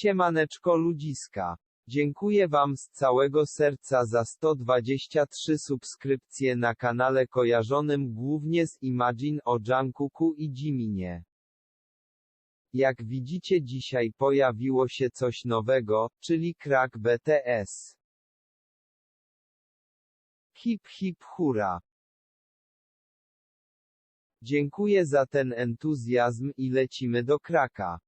Siemaneczko ludziska. Dziękuję Wam z całego serca za 123 subskrypcje na kanale kojarzonym głównie z Imagine o Jungkooku i Jiminie. Jak widzicie dzisiaj pojawiło się coś nowego, czyli krak BTS. Hip hip hura. Dziękuję za ten entuzjazm i lecimy do kraka.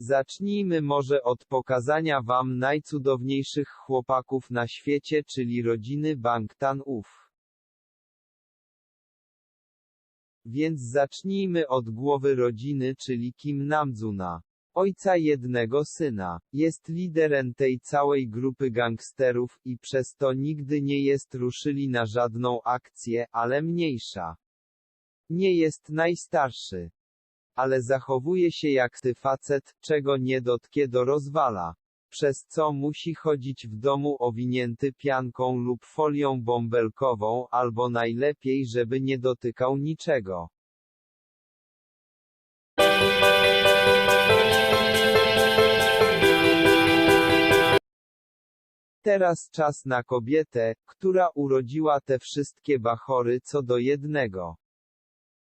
Zacznijmy może od pokazania wam najcudowniejszych chłopaków na świecie, czyli rodziny Bangtan-ów. Więc zacznijmy od głowy rodziny, czyli Kim Namjoona. Ojca jednego syna. Jest liderem tej całej grupy gangsterów i przez to nigdy nie jest ruszyli na żadną akcję, ale mniejsza. Nie jest najstarszy. Ale zachowuje się jak ty facet, czego nie do rozwala. Przez co musi chodzić w domu owinięty pianką lub folią bąbelkową, albo najlepiej, żeby nie dotykał niczego. Teraz czas na kobietę, która urodziła te wszystkie bachory co do jednego.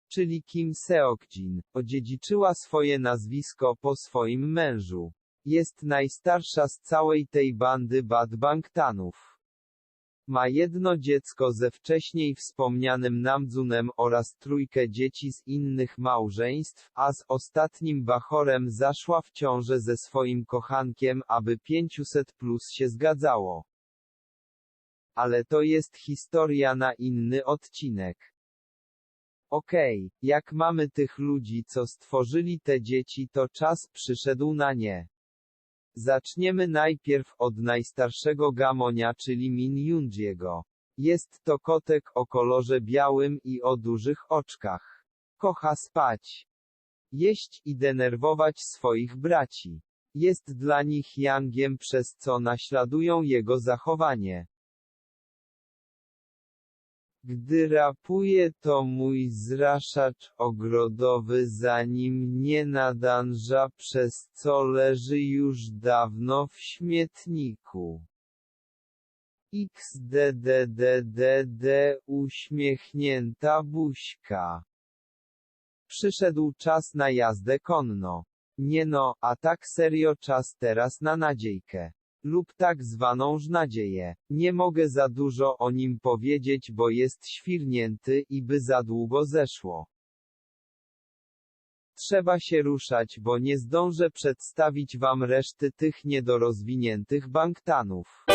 Czyli Kim Seokjin, odziedziczyła swoje nazwisko po swoim mężu. Jest najstarsza z całej tej bandy Bad Bangtanów. Ma jedno dziecko ze wcześniej wspomnianym Namdzunem oraz trójkę dzieci z innych małżeństw, a z ostatnim Bachorem zaszła w ciążę ze swoim kochankiem, aby 500 plus się zgadzało. Ale to jest historia na inny odcinek. Okej, jak mamy tych ludzi, co stworzyli te dzieci, to czas przyszedł na nie. Zaczniemy najpierw od najstarszego gamonia, czyli Min Yunjiego. Jest to kotek o kolorze białym i o dużych oczkach. Kocha spać, jeść i denerwować swoich braci. Jest dla nich Yangiem, przez co naśladują jego zachowanie. Gdy rapuje to mój zraszacz ogrodowy zanim nie nadanża przez co leży już dawno w śmietniku. XDDDDD uśmiechnięta buźka. Przyszedł czas na jazdę konno. Nie no, a tak serio czas teraz na nadziejkę lub tak zwaną żnadzieję. Nie mogę za dużo o nim powiedzieć, bo jest świrnięty i by za długo zeszło. Trzeba się ruszać, bo nie zdążę przedstawić wam reszty tych niedorozwiniętych banktanów.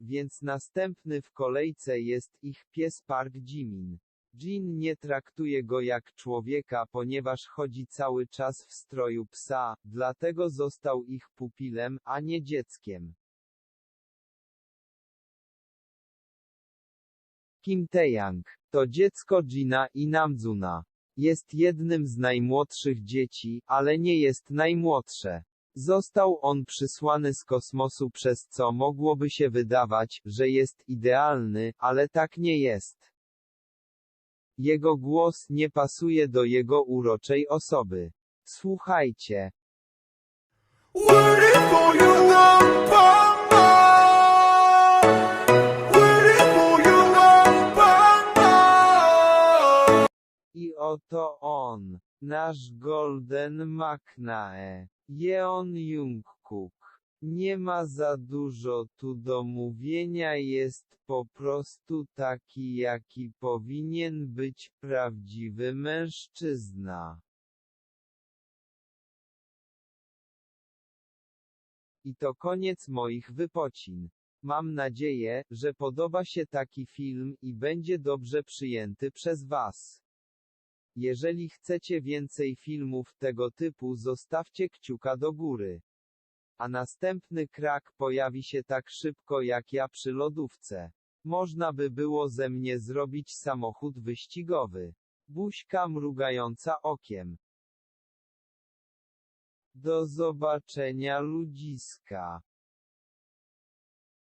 Więc następny w kolejce jest ich pies Park Jimin. Jin nie traktuje go jak człowieka, ponieważ chodzi cały czas w stroju psa, dlatego został ich pupilem, a nie dzieckiem. Kim Taeyang to dziecko Jina i Namjoona. Jest jednym z najmłodszych dzieci, ale nie jest najmłodsze. Został on przysłany z kosmosu przez co mogłoby się wydawać, że jest idealny, ale tak nie jest. Jego głos nie pasuje do jego uroczej osoby. Słuchajcie. I oto on, nasz Golden Maknae, Jeon Jungkook. Nie ma za dużo tu do mówienia, jest po prostu taki, jaki powinien być prawdziwy mężczyzna. I to koniec moich wypocin. Mam nadzieję, że podoba się taki film i będzie dobrze przyjęty przez Was. Jeżeli chcecie więcej filmów tego typu, zostawcie kciuka do góry. A następny krak pojawi się tak szybko jak ja przy lodówce. Można by było ze mnie zrobić samochód wyścigowy. Buźka mrugająca okiem. Do zobaczenia ludziska.